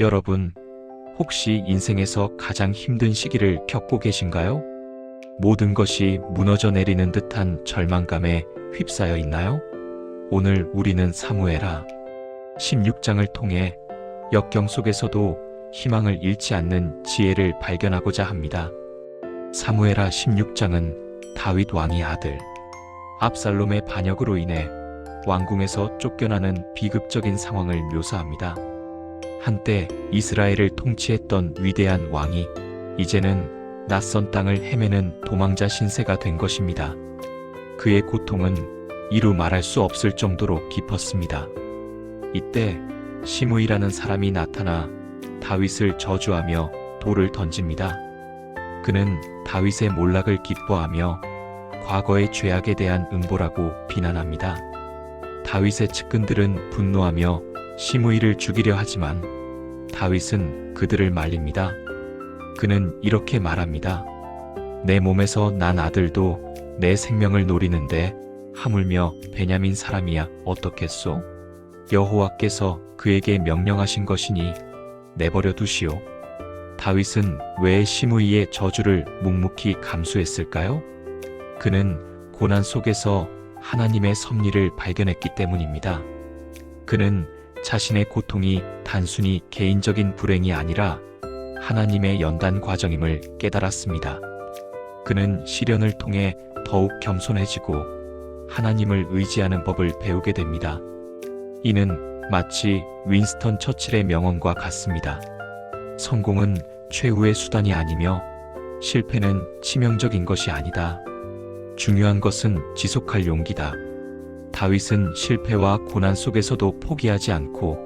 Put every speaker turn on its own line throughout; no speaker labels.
여러분, 혹시 인생에서 가장 힘든 시기를 겪고 계신가요? 모든 것이 무너져 내리는 듯한 절망감에 휩싸여 있나요? 오늘 우리는 사무에라 16장을 통해 역경 속에서도 희망을 잃지 않는 지혜를 발견하고자 합니다. 사무에라 16장은 다윗 왕의 아들 압살롬의 반역으로 인해 왕궁에서 쫓겨나는 비극적인 상황을 묘사합니다. 한때 이스라엘을 통치했던 위대한 왕이 이제는 낯선 땅을 헤매는 도망자 신세가 된 것입니다. 그의 고통은 이루 말할 수 없을 정도로 깊었습니다. 이때 시므이라는 사람이 나타나 다윗을 저주하며 돌을 던집니다. 그는 다윗의 몰락을 기뻐하며 과거의 죄악에 대한 음보라고 비난합니다. 다윗의 측근들은 분노하며 시므이를 죽이려 하지만 다윗은 그들을 말립니다. 그는 이렇게 말합니다. 내 몸에서 난 아들도 내 생명을 노리는데 하물며 베냐민 사람이야 어떻겠소? 여호와께서 그에게 명령하신 것이니 내버려 두시오. 다윗은 왜 시므이의 저주를 묵묵히 감수했을까요? 그는 고난 속에서 하나님의 섭리를 발견했기 때문입니다. 그는 자신의 고통이 단순히 개인적인 불행이 아니라 하나님의 연단 과정임을 깨달았습니다. 그는 시련을 통해 더욱 겸손해지고 하나님을 의지하는 법을 배우게 됩니다. 이는 마치 윈스턴 처칠의 명언과 같습니다. 성공은 최후의 수단이 아니며 실패는 치명적인 것이 아니다. 중요한 것은 지속할 용기다. 다윗은 실패와 고난 속에서도 포기하지 않고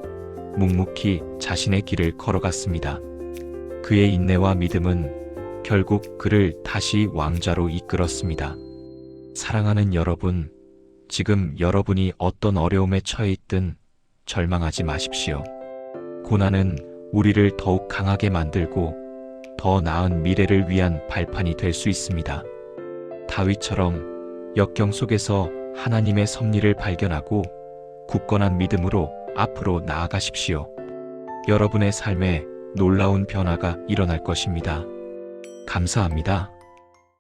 묵묵히 자신의 길을 걸어갔습니다. 그의 인내와 믿음은 결국 그를 다시 왕자로 이끌었습니다. 사랑하는 여러분, 지금 여러분이 어떤 어려움에 처해 있든 절망하지 마십시오. 고난은 우리를 더욱 강하게 만들고 더 나은 미래를 위한 발판이 될 수 있습니다. 다윗처럼 역경 속에서 하나님의 섭리를 발견하고 굳건한 믿음으로 앞으로 나아가십시오. 여러분의 삶에 놀라운 변화가 일어날 것입니다. 감사합니다.